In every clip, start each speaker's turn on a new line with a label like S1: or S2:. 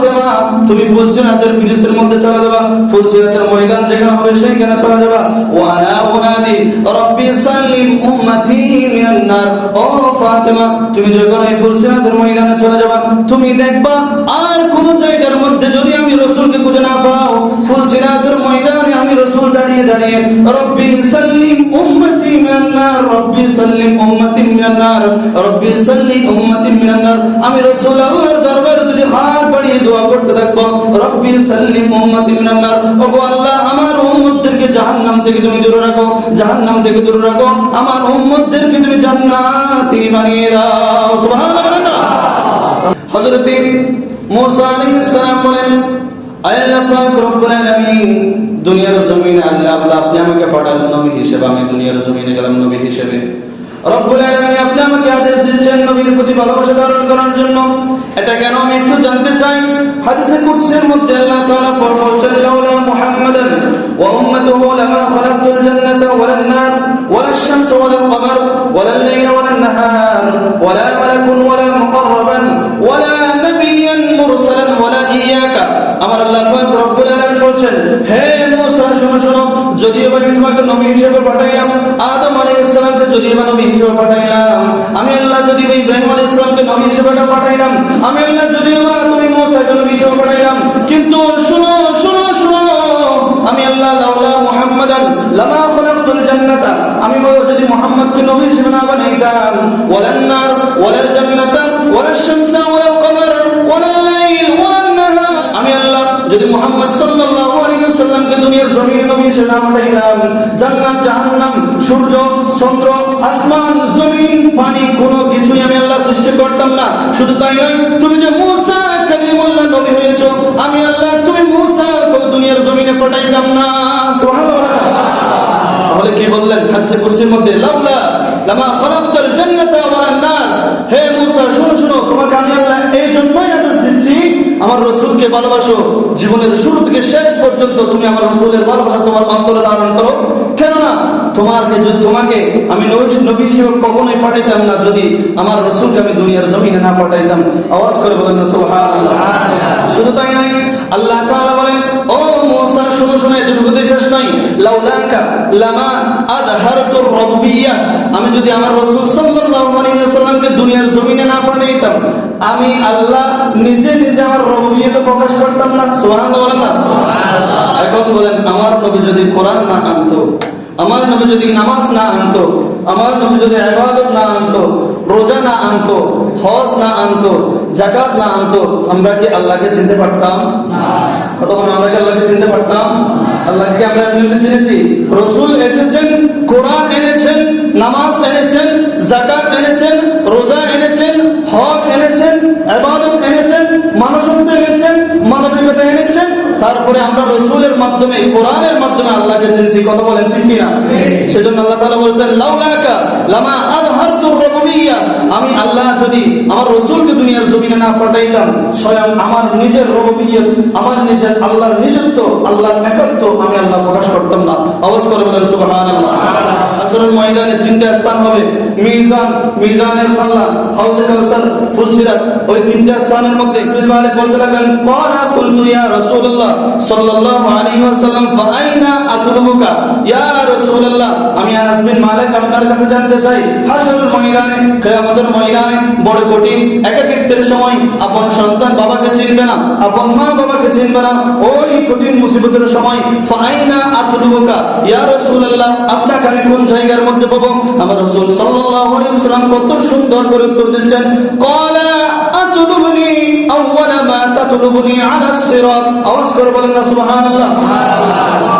S1: ফাতেমা তুমি ফুলসিরাতের ব্রিজের মধ্যে চলে যাবা ময়দান যেখানে হবে সেইখানে চলে যাবা। ওয়ানা উনাদি রব্বি সাল্লিম উম্মতি মিনান নার। ও ফাতেমা আমি রসুল আল্লাহর দরবারে দুটি হাত বাড়িয়ে দোয়া করতে থাকব, রব্বি সাল্লিম উম্মতি মিনান ওগো আল্লাহ, আমার উম্মতদেরকে জাহান্নাম থেকে তুমি দূরে রাখো, জাহান্নাম থেকে দূরে রাখো, আমার উম্মতদেরকে তুমি জান্নাতি বানিয়ে দাও। সুবহানাল্লাহ। হযরতে মুসা আলাইহিস সালাম বলেন দুনিয়ার জমিনে আল্লাহ আল্লাহ আপনি আমাকে পাঠালেন নবী হিসেবে, আমি দুনিয়ার জমিনে গেলাম নবী হিসেবে। রব্বুল আলামিন আপনি আমাকে আদেশ দিচ্ছেন নবীর প্রতি ভালোবাসা ধারণ করার জন্য। এটা কেন আমি একটু জানতে চাই? হাদিসে কুদসির মধ্যে আল্লাহ তাআলা বলছেন লাউলা মুহাম্মাদান ওয়া উম্মাতুহু লামা খালাকতুল জান্নাতা ওয়ালান নার ওয়ালা الشمس ولا القمر ولا الليل ولا النهار ولا ملك ولا مقربا ولا نبيا مرسلا ولا إياك আমার আল্লাহ পাক রব্বুল আলামিন বলছেন হে মুসা শোনো শোনো যদিও বা আমি তোমাকে নবী হিসেবে পাঠাইলাম আদম আলাইহিস সালামকে যদিও বা নবী হিসেবে পাঠাইলাম আমি আল্লাহ যদি বা ইব্রাহিম আলাইহিস সালামকে নবী হিসেবে পাঠাইলাম আমি আল্লাহ যদিও বা তুমি মুসাকে নবী হিসেবে পাঠাইলাম কিন্তু শোনো শোনো শোনো আমি আল্লাহ লাউলা মুহাম্মাদান, লামা খলাকতুল জান্নাতা। আমি যদি মুহাম্মদকে নবী হিসেবে না বানাইতাম ওয়ালান নার, ওয়ালাল জান্নাতা, ওয়ালাশ শামসা, ওয়ালাল কমার, ওয়ালাল লাইল, ওয়ালান নাহার। আমি আল্লাহ, যদি মুহাম্মদ সাল্লাল্লাহু আলাইহি ওয়াসাল্লামকে দুনিয়ার জমিনে নবী হিসেবে না পাঠাইলাম জান্নাত, জাহান্নাম, সূর্য, চন্দ্র, আসমান, জমিন, পানি, কোনো কিছুই আমি আল্লাহ সৃষ্টি করতাম না। শুধু তাই নয়, তুমি যে মুসা কালিমুল্লাহ নবী হয়েছো, আমি আল্লাহ, তুমি হাদিসে কুরসির মধ্যে, লাউলা লামা জান্নাতা ওয়ালান নার। হে শুনো শুনো তোমাকে আমি আল্লাহ এই জন্যই আদেশ দিচ্ছি, আমার রসুলকে ভালোবাসো। জীবনের শুরু থেকে শেষ পর্যন্ত তুমি আমার রসুলের ভালোবাসা তোমার অন্তরে ধারণ করো। কেননা তোমাকে তোমাকে আমি নবী হিসেবে কখনোই পাঠাইতাম না, যদি আমার রসুলকে আমি দুনিয়ার জমিনে না পাঠাইতাম। আওয়াজ করে বলেন শুধু তাই নয়, আল্লাহ বলেন শুনো শুনো এতটুকুতে শেষ নয়। লাউলাকা লামা আযহারতুর রাব্বিয়া। আমি যদি আমার রাসূল সাল্লাল্লাহু আলাইহি ওয়াসাল্লামকে দুনিয়ার জমিনে না পাঠাইতাম আমি আল্লাহ নিজে নিজে আমার রব্বিয়ত প্রকাশ করতাম না। সুবহানাল্লাহ বলেন না। এখন বলেন আমার নবী যদি কোরআন না আনতো আমার নবী যদি নামাজ না আনতো আমার নবী যদি ইবাদত না আনতো রোজা না আনতো হজ না আনতো জাকাত না আনতো আমরা কি আল্লাহকে চিনতে পারতাম? কতক্ষণ আমরা কি আল্লাহকে চিনতে পারতাম? আল্লাহকে কি আমরা এমনি চিনেছি। রসুল এসেছেন কোরআন এনেছেন নামাজ এনেছেন জাকাত এনেছেন রোজা এনেছেন হজ এনেছেন ইবাদত এনেছেন মানুষত্ব এনেছেন মানবিকতা এনেছেন। তারপরে আমরা রসুলের মাধ্যমে কোরআনের মাধ্যমে আল্লাহকে চিনছি। কথা বলেন ঠিক কিনা? সেজন্য আল্লাহ তাআলা বলছেন লাউলাকা লামা আযহারতুর রুবুবিয়্যা আমি আল্লাহ যদি আমার রসুলকে দুনিয়ার জমিনে না পাঠাইতাম, স্বয়ং আমার নিজের রুবুবিয়্যত আমার নিজের আল্লাহর নিজত্ব, আল্লাহর একত্ব আমি আল্লাহ প্রকাশ করতাম না। অবস্থা করে বলেন, সুবহানাল্লাহ। আসরের ময়দানে তিনটা স্থান হবে। মিজান, মিজানের পাল্লা, হাউজে কাউসার, ফুলসিরাত। ওই তিনটা স্থানের মধ্যে ইসমাইল মালিক বলতে লাগলেন ক্বালা কুলতু ইয়া রাসূলুল্লাহ সাল্লাল্লাহু আলাইহি ওয়াসাল্লাম, ফাআইনা আতলুবুকা? ইয়া রাসূলুল্লাহ, আমি আনাস বিন মালিক আপনার কাছে জানতে চাই হাশরের ময়দানে, কিয়ামতের ময়দানে বড় কঠিন, একাকিত্বের সময় আপন সন্তান বাবাকে চিনবে না, আপন মা বাবাকে চিনবে না। ওই কঠিন মুসিবতের সময়, ফাআইনা আতলুবুকা? ইয়া রাসূলুল্লাহ, আপনাকে আমি কোন জায়গার মধ্যে পাবো। আমার রসুল সাল্লাল্লাহু কত সুন্দর করে উত্তর দিচ্ছেন কলা আতলুবনি আউওয়ালা মা তাতলুবনি আলা সিরাত। আওয়াজ করে বলেন না, সুবহানাল্লাহ। পাক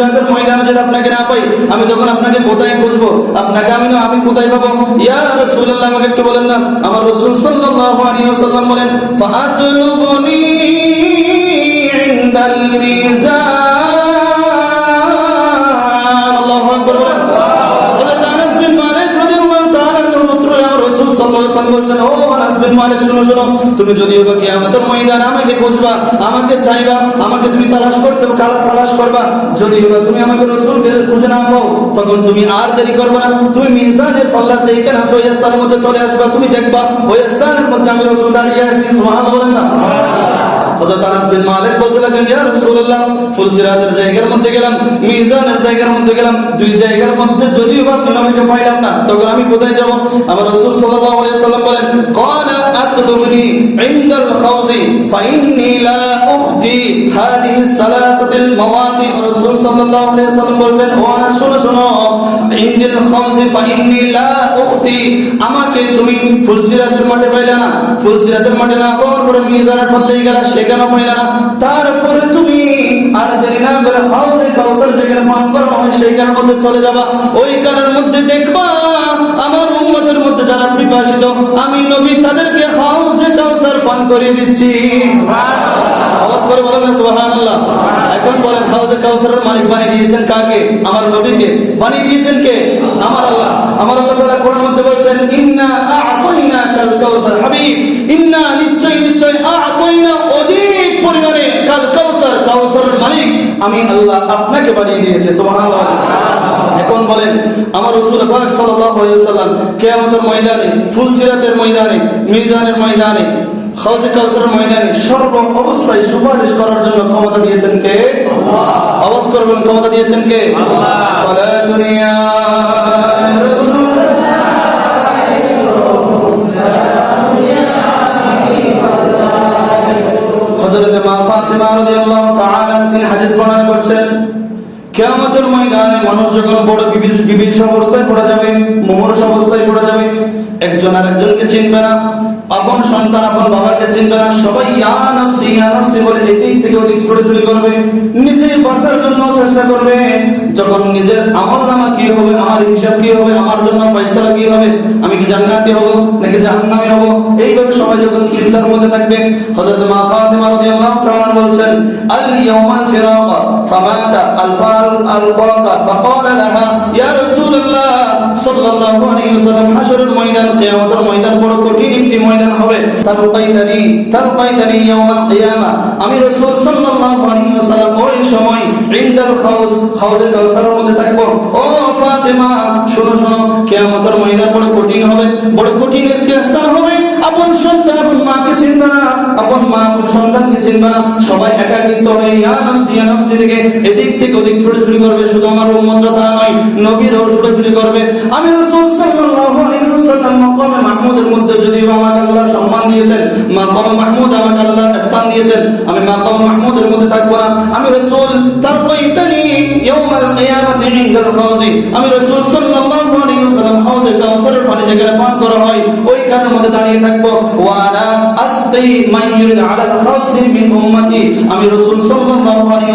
S1: জিহাদের ময়দানে যদি আপনাকে না পাই, আমি তখন আপনাকে কোথায় খুঁজবো? আপনাকে আমি না, আমি কোথায় পাবো? ইয়া রসুল্লাহ আমাকে একটু বলেন না। আমার রসুল সাল্লাল্লাহু আলাইহি বলেন, ফাআতলুবনি মালিক ও আনাস মালিক, শুনো শুনো। তুমি যদিও বা কিয়ামতের ময়দানে আমাকে খুঁজবা, আমাকে চাইবা, আমাকে তুমি তালাশ করতে, কালা তালাশ করবা যদিও বা তুমি আমাকে রসুলকে খুঁজে না পাও, তখন তুমি আর দেরি করবে না। তুমি মিজানের ফল্লা যেখানে আছো, ওই স্থানের মধ্যে চলে আসবা, তুমি দেখবা, ওই স্থানের মধ্যে আমি রসুল দাঁড়িয়ে আছি, সুবহানাল্লাহ বলেন না। যদিও বা তখন আমি কোথায় যাব? আমার রাসূল ওয়াসাল্লাম বলেন, ক্বালা বলেন ও আনাস শোনো শোনো, ইনদাল খাউজি, ফাইন্নী লা উখতি আমাকে তুমি ফুলসিরাতের মাঠে পাইলা না। মাঠে না পাওয়ার পরে মিজানের পাল্লেই গেলা সেখানে পাইলা তারপরে তুমি আর দেরি না হাউজে কাউসার যেখানে পান হয় সেইখানের মধ্যে চলে যাবা। ওই কানের মধ্যে দেখবা, আমার উম্মতের মধ্যে যারা পিপাসিত আমি নবী তাদেরকে পান করিয়ে দিচ্ছি। আওয়াজ করে বলেন এখন বলেন, হাউজে কাউসারের মালিক বানিয়ে দিয়েছেন কাকে? আমার নবীকে। বানিয়ে দিয়েছেন কে? আমার আল্লাহ। আমার আল্লাহ কোরআনের মধ্যে বলছেন, ইন্না কাল কাউসার ইন্না নিশ্চয় নিশ্চয় অধিক পরিমাণে কাল কাউসার, কাউসারের মালিক আমি আল্লাহ আপনাকে বানিয়ে দিয়েছে এখন বলেন, আমার রাসূল পাক সাল্লাল্লাহু আলাইহি ওয়াসাল্লাম কিয়ামতের ময়দানে, ফুলসিরাতের ময়দানে, মিজানের ময়দানে হাউজে কাউসারের ময়দানে সর্ব অবস্থায় সুপারিশ করার জন্য ক্ষমতা দিয়েছেন কে? আওয়াজ করবেন ক্ষমতা দিয়েছেন কে? সালাতুন রাসূল হযরত মা ফাতিমা রাদিয়াল্লাহু তাআলা তিনি হাদিস বর্ণনা করছেন কিয়ামতের ময়দানে মানুষ যখন বড় বিবিধ অবস্থায় পড়ে যাবে মুমূর্ষ অবস্থায় পড়ে যাবে একজন আর একজনকে চিনবে না। আপন সন্তান আপন বাবাকে চিনবে না। সবাই, ইয়া নফসি ইয়া নফসি বলে এদিক থেকে ওদিক ছোটাছুটি করবে। নিজে বাঁচার জন্য চেষ্টা করবে। যখন নিজের আমল নামা কি হবে, আমার হিসাব কি হবে, আমার জন্য ফয়সালা কি হবে, আমি কি জান্নাতি হব নাকি জাহান্নামী হব? এইভাবে সবাই যখন চিন্তার মধ্যে থাকবে, হযরত মা ফাতিমা রাদিয়াল্লাহু তাআলা বলছেন, আল ইয়াউমাল ফিরাকা, ফামাতা আল ফাল আল কাকা ফাকাল লাহা, ইয়া রাসূলুল্লাহ। সাল্লাল্লাহু আলাইহি ওয়াসাল্লাম হাশরের ময়দান, কিয়ামতের ময়দান বড় কঠিন একটি ময়দান হবে। ইয়াওমাল কিয়ামা। আমি রাসূল সাল্লাল্লাহু আলাইহি ওয়াসাল্লাম ওই সময় ইনদাল খাউস কাউসারের মধ্যে থাকব। ও ফাতেমা, শোনো শোনো, কিয়ামতের ময়দান বড় কঠিন হবে। বড় কঠিন একটি স্থান হবে। আপন সন্তান, আপন মাকে চিনবে না, আপন মা, আপন সন্তানকে চিনবে না। সবাই একাকিত্ব হয়ে ইয়া নফসি ইয়া নফসি থেকে এদিক থেকে ওদিক ছোটাছুটি করবে। শুধু আমার উম্মতরা তা নয়, নবীরাও ছোটাছুটি করবে। আমি রাসূল সাল্লাল্লাহু আলাইহি ওয়াসাল্লাম মাকামে মাহমুদের মধ্যে যদিও আমাকে আল্লাহ সম্মান দিয়েছেন, মাকামে মাহমুদ আমাকে আল্লাহ স্থান দিয়েছেন, আমি মাকাম মাহমুদের মধ্যে থাকব না। আমি রাসূল তারকাইতানি ইয়াউমাল কিয়ামাতি ইনদাল খাউজি আমি রাসূল সাল্লাল্লাহু যেখানে পান করা হয় মধ্যে দাঁড়িয়ে থাকব। ওয়া আনা আসqi মান আলা মিন উম্মতি। আমি রাসূল সাল্লাল্লাহু আলাইহি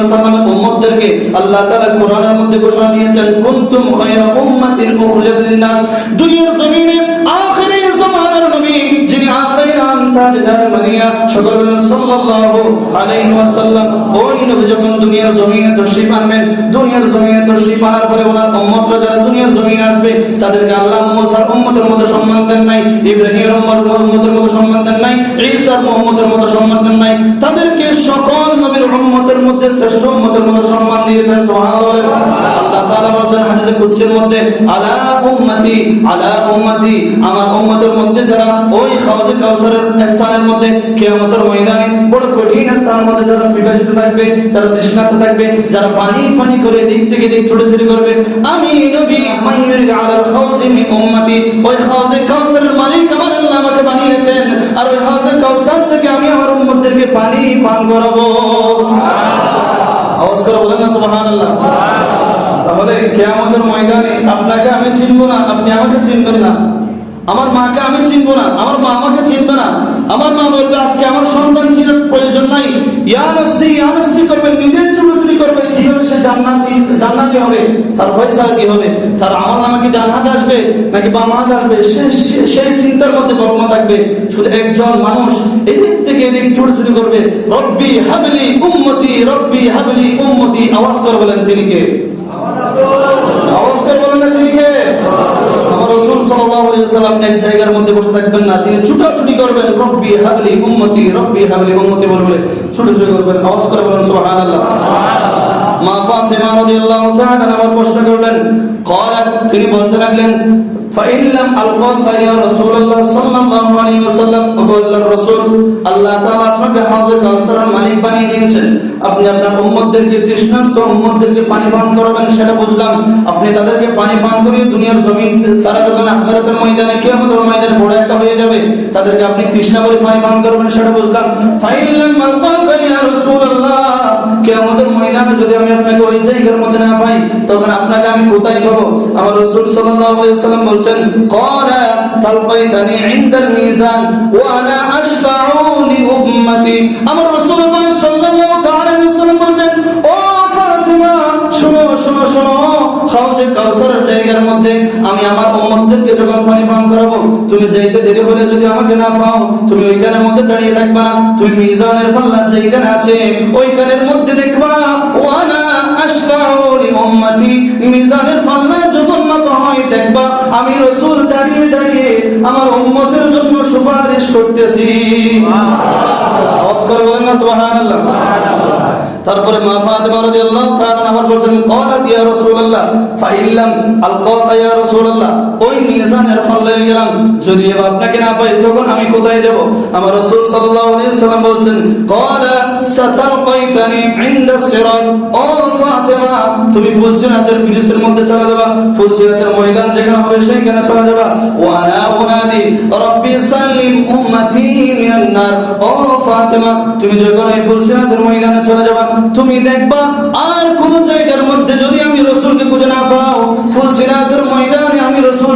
S1: উম্মতদেরকে আল্লাহ তাআলা কোরআনের মধ্যে ঘোষণা দিয়েছেন, কুনতুম খায়রা উম্মাতিন দুনিয়ার জমিনে তাদেরকে আল্লাহ সম্মান দেন নাই মতো সম্মান দেন নাই সম্মান দেন নাই। তাদেরকে সকল নবীর মধ্যে শ্রেষ্ঠ উম্মতের মতো সম্মান দিয়েছেন যারা পানি পানি করে দিক থেকে দিক করবে, আমি ওই কাউসারের মালিক আল্লাহ আমাকে বানিয়েছেন, আর ওই খাওয়াজে কাউসার থেকে আমি আমার পানি পান করাবো। আওয়াজ করে বলেন না, সুবহানাল্লাহ। তাহলে কেয়ামতের ময়দানে আপনাকে আমি চিনবো না, আপনি আমাকে চিনবেন না। আমার মাকে আমি চিনবো না, আমার মা আমাকে চিনবে না। আমার মা বলবে, আজকে আমার সন্তান চিনার প্রয়োজন নাই। ইয়া নফসি, ইয়া করবে, নিজের জন্য চুরি করবে, কীভাবে সে জান্নাতি জান্নাতি হবে? তার ফয়সালা কি হবে? তার আমল নামে কি ডান হাত আসবে, নাকি বাম হাত আসবে? সে সেই চিন্তার মধ্যে মগ্ন থাকবে। শুধু একজন মানুষ, এদিক থেকে এদিক চুরি করবে। রব্বি হাবলি উম্মতি, রব্বি হাবলি উম্মতি। আওয়াজ করে বলেন তিনি কে? রসুল সাল্লাম এক জায়গার মধ্যে বসে থাকবেন না। তিনি ছুটাছুটি করবেন, রব্বি হাবলি উম্মতি, রব্বি হাবলি উম্মতি বলবে ছুটাছুটি করবেন। আওয়াজ করে বলেন আল্লাহ মা ফাতেমা রাদিয়াল্লাহু তাআলা আমার প্রশ্ন করলেন তিনি বলতে লাগলেন فإن لم ألقاك يا رسول الله صلى الله عليه وسلم وقال الرسول আল্লাহ তাআলা আপনাকে হাউজে কাউসারের মালিক বানিয়ে দিয়েছেন আপনি আপনার উম্মতদেরকে তৃষ্ণার্ত উম্মতদেরকে পানি পান করাবেন সেটা বুঝলাম আপনি তাদেরকে পানি পান করিয়ে দুনিয়ার জমিন তারা যখন আখিরাতের ময়দানে কিয়ামতের ময়দানে বড় একটা হয়ে যাবে তাদেরকে আপনি তৃষ্ণা করে পানি পান করবেন সেটা বুঝলাম ফাইন লাম আলকাকা ইয়া রাসূলুল্লাহ কিয়ামতের ময়দানে যদি আমি আপনাকে ওই জায়গার মধ্যে না পাই, তখন আপনাকে আমি কোথায় পাবো? আমার রাসূল সাল্লাল্লাহু আলাইহি ক্বালা তালকাইতানি ইনদাল মিজান ওয়া আনা আশফাউ লি উম্মতি। আমার সাল্লাল্লাহু তাআলা ও ফাতিমা, শোনো শোনো শোনো তুমি যাইতে দেরি হলে যদি আমাকে না পাও তুমি ওইখানের মধ্যে দাঁড়িয়ে থাকবা। তুমি মিজানের পাল্লা যেখানে আছে ওইখানের মধ্যে দেখবা ওয়ানা লি উম্মতি মিজানের পাল্লা যখন মাপা হয় দেখবা আমি রসুল দাঁড়িয়ে দাঁড়িয়ে আমার উম্মতের জন্য সুপারিশ করতেছি। সুবহানাল্লাহ। তারপরে মা রাদিয়াল্লাহু তাআলা আবার বলতেন ক্বালাত ইয়া রাসূলুল্লাহ আলকাতা ইয়া রাসূলুল্লাহ। ওই মিজানের গেলাম। যদি আপনাকে না পাই, তখন আমি কোথায় যাব? আমার রাসূল সাল্লাল্লাহু আলাইহি বলেন ক্বালা সাতালকাইতানি ইনদা সিরাত। ও ফাতিমা তুমি মধ্যে চলে যাবা ময়দান যেখানে হবে সেইখানে চলে যাবা। ওয়ানা উনাদি রব্বি সাল্লিম উম্মতি মিনান নার। ও ফাতেমা, তুমি যখন এই ময়দানে চলে যাবা, তুমি দেখবা আর কোন জায়গার মধ্যে যদি আমি রসুলকে খুঁজে না পাও ফুলসিরাতের ময়দান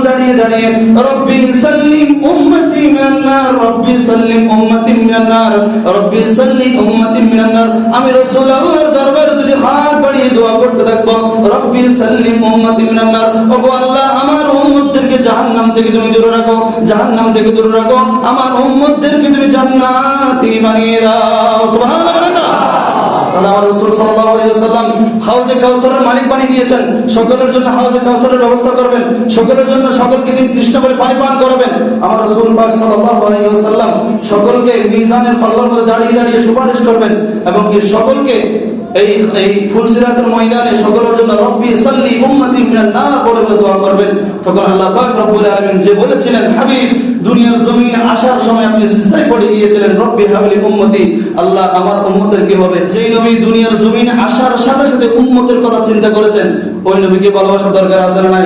S1: দাঁড়িয়ে দাঁড়িয়ে, রব্বি সাল্লিম উম্মতি মিনান নার রব্বি সাল্লিম উম্মতি মিনান নার রব্বি সাল্লিম উম্মতি মিনান নার আমি রসুল দরবারে দুটি হাত বাড়িয়ে দোয়া করতে থাকব, রব্বি সাল্লিম উম্মতি মিনান নার ওগো আল্লাহ, আমার উম্মতদেরকে জাহান্নাম থেকে তুমি দূরে রাখো, জাহান্নাম থেকে দূরে রাখো, আমার উম্মতদেরকে তুমি জান্নাতি বানিয়ে দাও, সুবহানাল্লাহ। আমার হাউজে কাউসারের মালিক বানিয়ে দিয়েছেন। সকলের জন্য হাউজে কাউসারের ব্যবস্থা করবেন। সকলের জন্য সকলকে তিনি তৃষ্ণা করে পানি পান করাবেন। আমার পাক সকলকে মিজানের পাল্লার মধ্যে দাঁড়িয়ে দাঁড়িয়ে সুপারিশ করবেন এবং কি সকলকে এই এই ফুলসিরাতের ময়দানে সকলের জন্য রব্বি সাল্লি উম্মতি মিনান বলে বলে দোয়া করবেন। তখন আল্লাহ পাক রব্বুল আলামিন যে বলেছিলেন, হাবিব, দুনিয়ার জমিনে আসার সময় আপনি সিজদায় পড়ে গিয়েছিলেন। রব্বি হাবলি উম্মতি, আল্লাহ আমার উম্মতের কি হবে? যেই নবী দুনিয়ার জমিনে আসার সাথে সাথে উম্মতের কথা চিন্তা করেছেন। ওই নবীকে ভালোবাসার দরকার আছে না নাই?